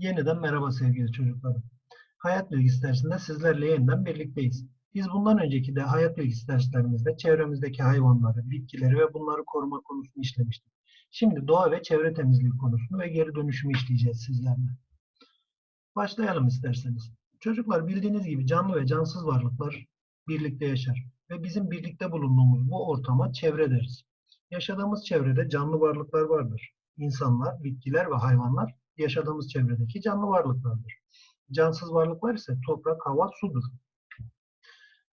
Yeniden merhaba sevgili çocuklarım. Hayat bilgisi dersinde sizlerle yeniden birlikteyiz. Biz bundan önceki de hayat bilgisi derslerimizde çevremizdeki hayvanları, bitkileri ve bunları koruma konusunu işlemiştik. Şimdi doğa ve çevre temizliği konusunu ve geri dönüşümü işleyeceğiz sizlerle. Başlayalım isterseniz. Çocuklar bildiğiniz gibi canlı ve cansız varlıklar birlikte yaşar ve bizim birlikte bulunduğumuz bu ortama çevre deriz. Yaşadığımız çevrede canlı varlıklar vardır. İnsanlar, bitkiler ve hayvanlar yaşadığımız çevredeki canlı varlıklardır. Cansız varlıklar ise toprak, hava, sudur.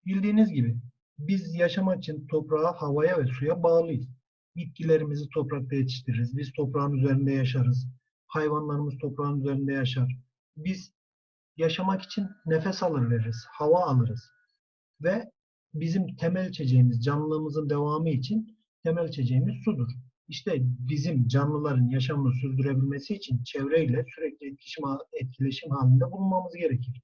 Bildiğiniz gibi biz yaşamak için toprağa, havaya ve suya bağlıyız. Bitkilerimizi toprakta yetiştiririz. Biz toprağın üzerinde yaşarız. Hayvanlarımız toprağın üzerinde yaşar. Biz yaşamak için nefes alır veririz, hava alırız. Ve bizim temel içeceğimiz, canlılığımızın devamı için temel içeceğimiz sudur. İşte bizim canlıların yaşamını sürdürebilmesi için çevreyle sürekli etkileşim, etkileşim halinde bulunmamız gerekir.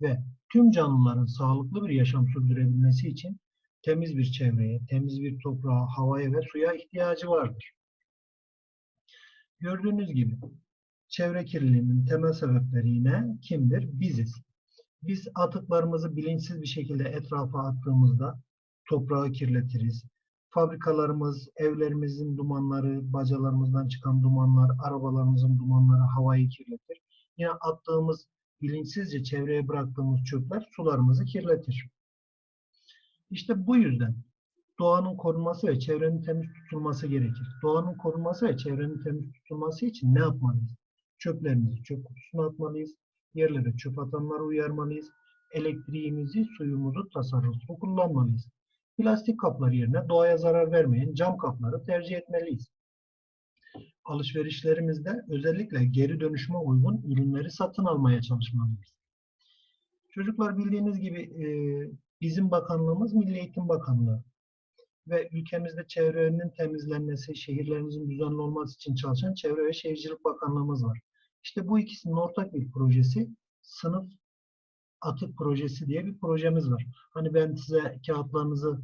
Ve tüm canlıların sağlıklı bir yaşam sürdürebilmesi için temiz bir çevreye, temiz bir toprağa, havaya ve suya ihtiyacı vardır. Gördüğünüz gibi çevre kirliliğinin temel sebepleri yine kimdir? Biziz. Biz atıklarımızı bilinçsiz bir şekilde etrafa attığımızda toprağı kirletiriz. Fabrikalarımız, evlerimizin dumanları, bacalarımızdan çıkan dumanlar, arabalarımızın dumanları havayı kirletir. Yine attığımız, bilinçsizce çevreye bıraktığımız çöpler sularımızı kirletir. İşte bu yüzden doğanın korunması ve çevrenin temiz tutulması gerekir. Doğanın korunması ve çevrenin temiz tutulması için ne yapmalıyız? Çöplerimizi çöp kutusuna atmalıyız. Yerlere çöp atanları uyarmalıyız. Elektriğimizi, suyumuzu tasarruflu kullanmalıyız. Plastik kaplar yerine doğaya zarar vermeyen cam kapları tercih etmeliyiz. Alışverişlerimizde özellikle geri dönüşüme uygun ürünleri satın almaya çalışmalıyız. Çocuklar bildiğiniz gibi e, bizim bakanlığımız Milli Eğitim Bakanlığı ve ülkemizde çevrenin temizlenmesi, şehirlerimizin düzenli olması için çalışan Çevre ve Şehircilik Bakanlığımız var. İşte bu ikisinin ortak bir projesi sınıf atık projesi diye bir projemiz var. Hani ben size kağıtlarınızı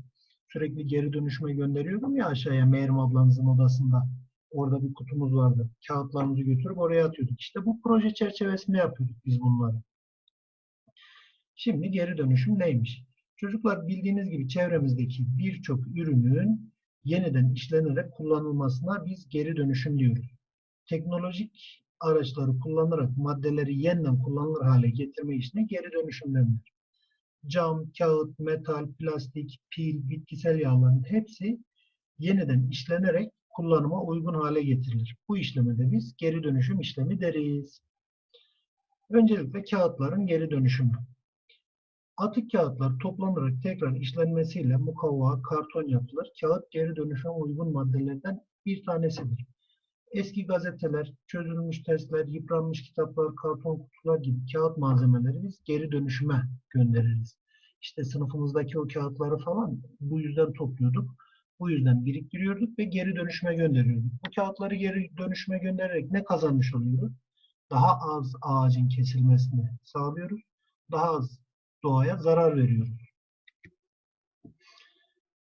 sürekli geri dönüşüme gönderiyordum ya aşağıya Meryem ablanızın odasında. Orada bir kutumuz vardı. Kağıtlarımızı götürüp oraya atıyorduk. İşte bu proje çerçevesinde yapıyorduk biz bunları. Şimdi geri dönüşüm neymiş? Çocuklar bildiğiniz gibi çevremizdeki birçok ürünün yeniden işlenerek kullanılmasına biz geri dönüşüm diyoruz. Teknolojik araçları kullanarak maddeleri yeniden kullanılır hale getirme işine geri dönüşüm denir. Cam, kağıt, metal, plastik, pil, bitkisel yağların hepsi yeniden işlenerek kullanıma uygun hale getirilir. Bu işleme de biz geri dönüşüm işlemi deriz. Öncelikle kağıtların geri dönüşümü. Atık kağıtlar toplanarak tekrar işlenmesiyle mukavva, karton yapılır. Kağıt geri dönüşüme uygun maddelerden bir tanesidir. Eski gazeteler, çözülmüş testler, yıpranmış kitaplar, karton kutular gibi kağıt malzemeleri biz geri dönüşüme göndeririz. İşte sınıfımızdaki o kağıtları falan bu yüzden topluyorduk. Bu yüzden biriktiriyorduk ve geri dönüşüme gönderiyorduk. Bu kağıtları geri dönüşüme göndererek ne kazanmış oluyoruz? Daha az ağacın kesilmesini sağlıyoruz. Daha az doğaya zarar veriyoruz.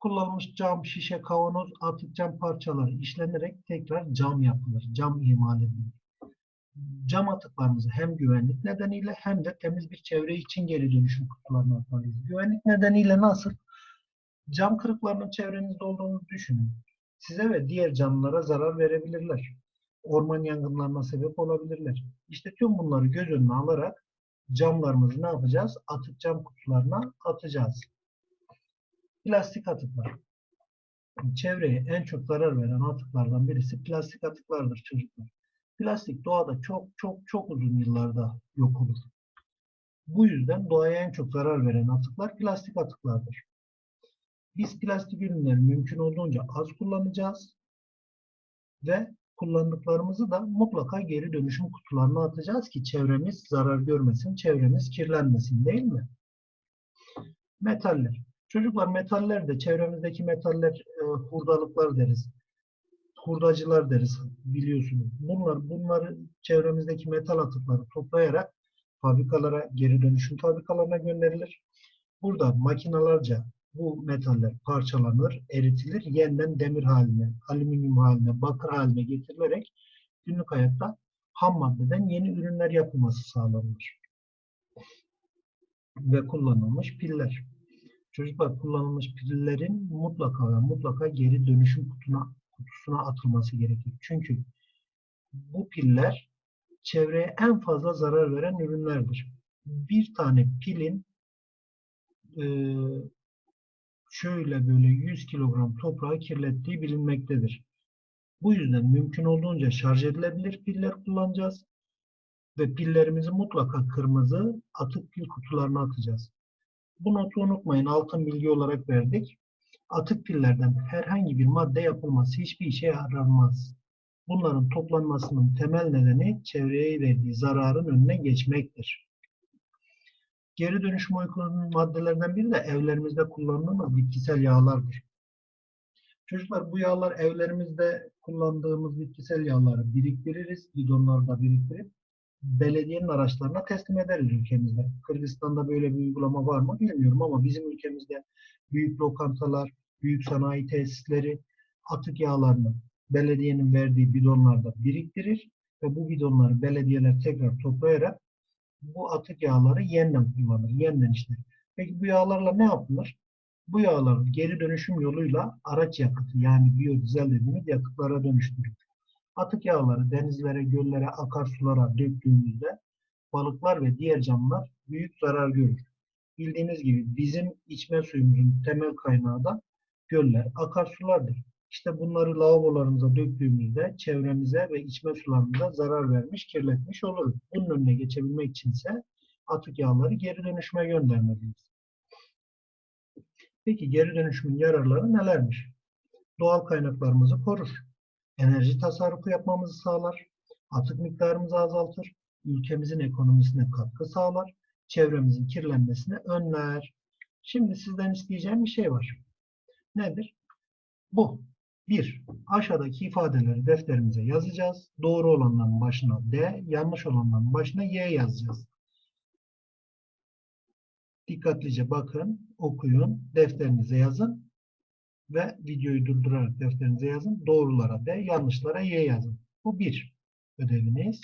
Kullanılmış cam, şişe, kavanoz, atık cam parçaları işlenerek tekrar cam yapılır. Cam imal edilir. Cam atıklarımızı hem güvenlik nedeniyle hem de temiz bir çevre için geri dönüşüm kutularına atmalıyız. Güvenlik nedeniyle nasıl? Cam kırıklarının çevrenizde olduğunu düşünün. Size ve diğer canlılara zarar verebilirler. Orman yangınlarına sebep olabilirler. İşte tüm bunları göz önüne alarak camlarımızı ne yapacağız? Atık cam kutularına atacağız. Plastik atıklar. Çevreye en çok zarar veren atıklardan birisi plastik atıklardır çocuklar. Plastik doğada çok çok çok uzun yıllarda yok olur. Bu yüzden doğaya en çok zarar veren atıklar plastik atıklardır. Biz plastik ürünleri mümkün olduğunca az kullanacağız ve kullandıklarımızı da mutlaka geri dönüşüm kutularına atacağız ki çevremiz zarar görmesin, çevremiz kirlenmesin değil mi? Metaller. Çocuklar metaller de çevremizdeki metaller e, hurdalıklar deriz. Hurdacılar deriz biliyorsunuz. Bunlar bunları çevremizdeki metal atıkları toplayarak fabrikalara, geri dönüşüm fabrikalarına gönderilir. Burada makinalarca bu metaller parçalanır, eritilir, yeniden demir haline, alüminyum haline, bakır haline getirilerek günlük hayatta ham maddeden yeni ürünler yapılması sağlanır. Ve kullanılmış piller. Çocuklar kullanılmış pillerin mutlaka ve mutlaka geri dönüşüm kutuna, kutusuna atılması gerekir. Çünkü bu piller çevreye en fazla zarar veren ürünlerdir. Bir tane pilin e, şöyle böyle 100 kilogram toprağı kirlettiği bilinmektedir. Bu yüzden mümkün olduğunca şarj edilebilir piller kullanacağız ve pillerimizi mutlaka kırmızı atık pil kutularına atacağız. Bu notu unutmayın altın bilgi olarak verdik. Atık pillerden herhangi bir madde yapılması hiçbir işe yaramaz. Bunların toplanmasının temel nedeni çevreye verdiği zararın önüne geçmektir. Geri dönüşüm uygun maddelerden biri de evlerimizde kullandığımız bitkisel yağlardır. Çocuklar bu yağlar evlerimizde kullandığımız bitkisel yağları biriktiririz, bidonlarda biriktirip belediyenin araçlarına teslim ederiz ülkemizde. Kırgızistan'da böyle bir uygulama var mı bilmiyorum ama bizim ülkemizde büyük lokantalar, büyük sanayi tesisleri atık yağlarını belediyenin verdiği bidonlarda biriktirir ve bu bidonları belediyeler tekrar toplayarak bu atık yağları yeniden kullanır, yeniden işler. Peki bu yağlarla ne yapılır? Bu yağlar geri dönüşüm yoluyla araç yakıtı yani biyodizel dediğimiz yakıtlara dönüştürülür. Atık yağları denizlere, göllere, akarsulara döktüğümüzde balıklar ve diğer canlılar büyük zarar görür. Bildiğiniz gibi bizim içme suyumuzun temel kaynağı da göller, akarsulardır. İşte bunları lavabolarımıza döktüğümüzde çevremize ve içme sularımıza zarar vermiş, kirletmiş oluruz. Bunun önüne geçebilmek içinse atık yağları geri dönüşüme göndermeliyiz. Peki geri dönüşümün yararları nelermiş? Doğal kaynaklarımızı korur. Enerji tasarrufu yapmamızı sağlar. Atık miktarımızı azaltır. Ülkemizin ekonomisine katkı sağlar. Çevremizin kirlenmesini önler. Şimdi sizden isteyeceğim bir şey var. Nedir? Bu. 1. Aşağıdaki ifadeleri defterimize yazacağız. Doğru olanların başına D, yanlış olanların başına Y yazacağız. Dikkatlice bakın, okuyun, defterinize yazın ve videoyu durdurarak defterinize yazın. Doğrulara D, yanlışlara Y yazın. Bu bir ödeviniz.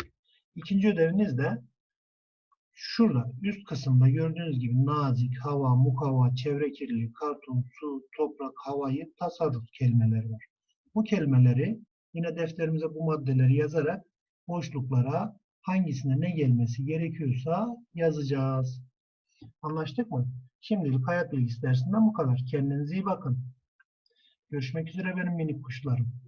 İkinci ödeviniz de şurada üst kısımda gördüğünüz gibi nazik, hava, mukavva, çevre kirliliği, karton, su, toprak, havayı, tasarruf kelimeleri var. Bu kelimeleri yine defterimize bu maddeleri yazarak boşluklara hangisine ne gelmesi gerekiyorsa yazacağız. Anlaştık mı? Şimdilik hayat bilgisi dersinden bu kadar. Kendinize iyi bakın. Görüşmek üzere benim minik kuşlarım.